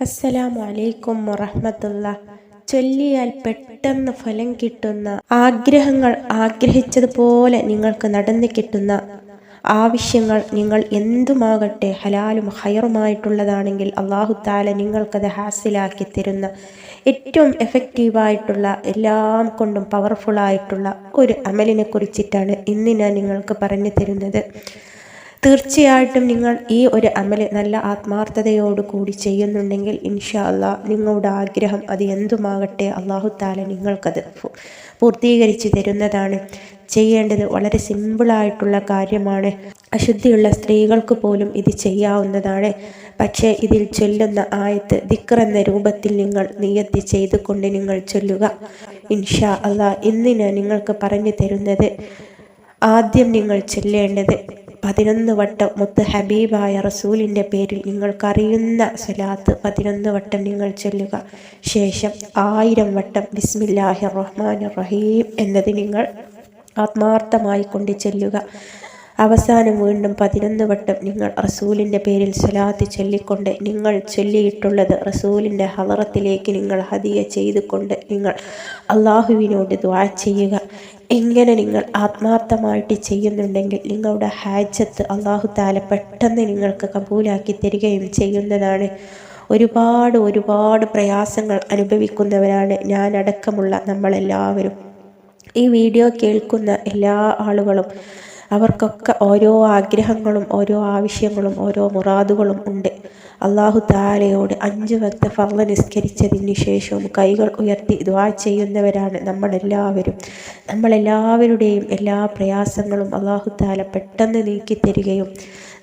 അസ്സലാമു അലൈക്കും വറഹമത്തുള്ള. ചൊല്ലിയാൽ പെട്ടെന്ന് ഫലം കിട്ടുന്ന ആഗ്രഹങ്ങൾ ആഗ്രഹിച്ചതുപോലെ നിങ്ങൾക്ക് നടന്നു കിട്ടുന്ന ആവശ്യങ്ങൾ നിങ്ങൾ എന്തുമാകട്ടെ ഹലാലും ഹയറുമായിട്ടുള്ളതാണെങ്കിൽ അള്ളാഹു താല നിങ്ങൾക്കത് ഹാസിലാക്കി തരുന്ന ഏറ്റവും എഫക്റ്റീവായിട്ടുള്ള എല്ലാം കൊണ്ടും പവർഫുള്ളായിട്ടുള്ള ഒരു അമലിനെ കുറിച്ചിട്ടാണ് ഇന്ന് ഞാൻ നിങ്ങൾക്ക് പറഞ്ഞു തരുന്നത്. തീർച്ചയായിട്ടും നിങ്ങൾ ഈ ഒരു അമൽ നല്ല ആത്മാർത്ഥതയോട് കൂടി ചെയ്യുന്നുണ്ടെങ്കിൽ ഇൻഷാ അല്ലാ നിങ്ങളുടെ ആഗ്രഹം അത് എന്തുമാകട്ടെ അള്ളാഹു താല നിങ്ങൾക്കത് പൂർത്തീകരിച്ച് തരുന്നതാണ്. ചെയ്യേണ്ടത് വളരെ സിമ്പിളായിട്ടുള്ള കാര്യമാണ്. അശുദ്ധിയുള്ള സ്ത്രീകൾക്ക് പോലും ഇത് ചെയ്യാവുന്നതാണ്. പക്ഷേ ഇതിൽ ചൊല്ലുന്ന ആയത്ത് ദിക്കർ എന്ന രൂപത്തിൽ നിങ്ങൾ നിയത്തി ചെയ്തുകൊണ്ട് നിങ്ങൾ ചൊല്ലുക. ഇൻഷാ അല്ലാ ഇന്ന് നിങ്ങൾക്ക് പറഞ്ഞു തരുന്നത് ആദ്യം നിങ്ങൾ ചൊല്ലേണ്ടത് പതിനൊന്ന് വട്ടം മുത്ത് ഹബീബായ റസൂലിന്റെ പേരിൽ നിങ്ങൾക്കറിയുന്ന സ്വലാത്ത് പതിനൊന്ന് വട്ടം നിങ്ങൾ ചൊല്ലുക. ശേഷം ആയിരം വട്ടം ബിസ്മില്ലാഹി റഹ്മാൻ റഹീം എന്നത് നിങ്ങൾ ആത്മാർത്ഥമായി കൊണ്ട് ചെല്ലുക. അവസാനം വീണ്ടും പതിനൊന്ന് വട്ടം നിങ്ങൾ റസൂലിന്റെ പേരിൽ സ്വലാത്ത് ചൊല്ലിക്കൊണ്ട് നിങ്ങൾ ചൊല്ലിയിട്ടുള്ളത് റസൂലിന്റെ ഹലറത്തിലേക്ക് നിങ്ങൾ ഹദിയ ചെയ്തുകൊണ്ട് നിങ്ങൾ അള്ളാഹുവിനോട് ദ്വാ ചെയ്യുക. ഇങ്ങനെ നിങ്ങൾ ആത്മാർത്ഥമായിട്ട് ചെയ്യുന്നുണ്ടെങ്കിൽ നിങ്ങളുടെ ഹാജത്ത് അള്ളാഹു താല പെട്ടെന്ന് നിങ്ങൾക്ക് കബൂലാക്കി തരികയും ചെയ്യുന്നതാണ്. ഒരുപാട് ഒരുപാട് പ്രയാസങ്ങൾ അനുഭവിക്കുന്നവരാണ് ഞാനടക്കമുള്ള നമ്മളെല്ലാവരും. ഈ വീഡിയോ കേൾക്കുന്ന എല്ലാ ആളുകളും അവർക്കൊക്കെ ഓരോ ആഗ്രഹങ്ങളും ഓരോ ആവശ്യങ്ങളും ഓരോ മുറാദുകളും ഉണ്ട്. അള്ളാഹു താലയോട് അഞ്ച് വക്ത ഫർള നിസ്കരിച്ചതിന് ശേഷവും കൈകൾ ഉയർത്തി ദ്വാ ചെയ്യുന്നവരാണ് നമ്മളെല്ലാവരും. നമ്മളെല്ലാവരുടെയും എല്ലാ പ്രയാസങ്ങളും അള്ളാഹു താല പെട്ടെന്ന് നീക്കി തരികയും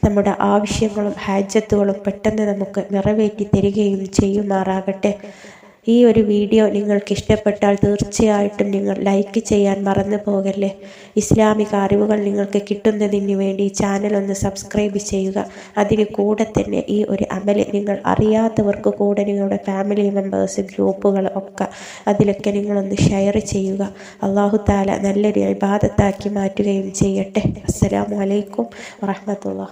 നമ്മുടെ ആവശ്യങ്ങളും ഹാജത്തുകളും പെട്ടെന്ന് നമുക്ക് നിറവേറ്റി തരികയും ചെയ്യുമാറാകട്ടെ. ഈ ഒരു വീഡിയോ നിങ്ങൾക്ക് ഇഷ്ടപ്പെട്ടാൽ തീർച്ചയായിട്ടും നിങ്ങൾ ലൈക്ക് ചെയ്യാൻ മറന്നു പോകല്ലേ. ഇസ്ലാമിക അറിവുകൾ നിങ്ങൾക്ക് കിട്ടുന്നതിന് വേണ്ടി ചാനൽ ഒന്ന് സബ്സ്ക്രൈബ് ചെയ്യുക. അതിന് കൂടെ തന്നെ ഈ ഒരു അമൽ നിങ്ങൾ അറിയാത്തവർക്ക് കൂടെ നിങ്ങളുടെ ഫാമിലി മെമ്പേഴ്സ് ഗ്രൂപ്പുകൾ ഒക്കെ അതിലൊക്കെ നിങ്ങളൊന്ന് ഷെയർ ചെയ്യുക. അള്ളാഹു താല നല്ലൊരു അഭിബാധത്താക്കി മാറ്റുകയും ചെയ്യട്ടെ. അസ്സലാമലൈക്കും വറഹമത്തുള്ള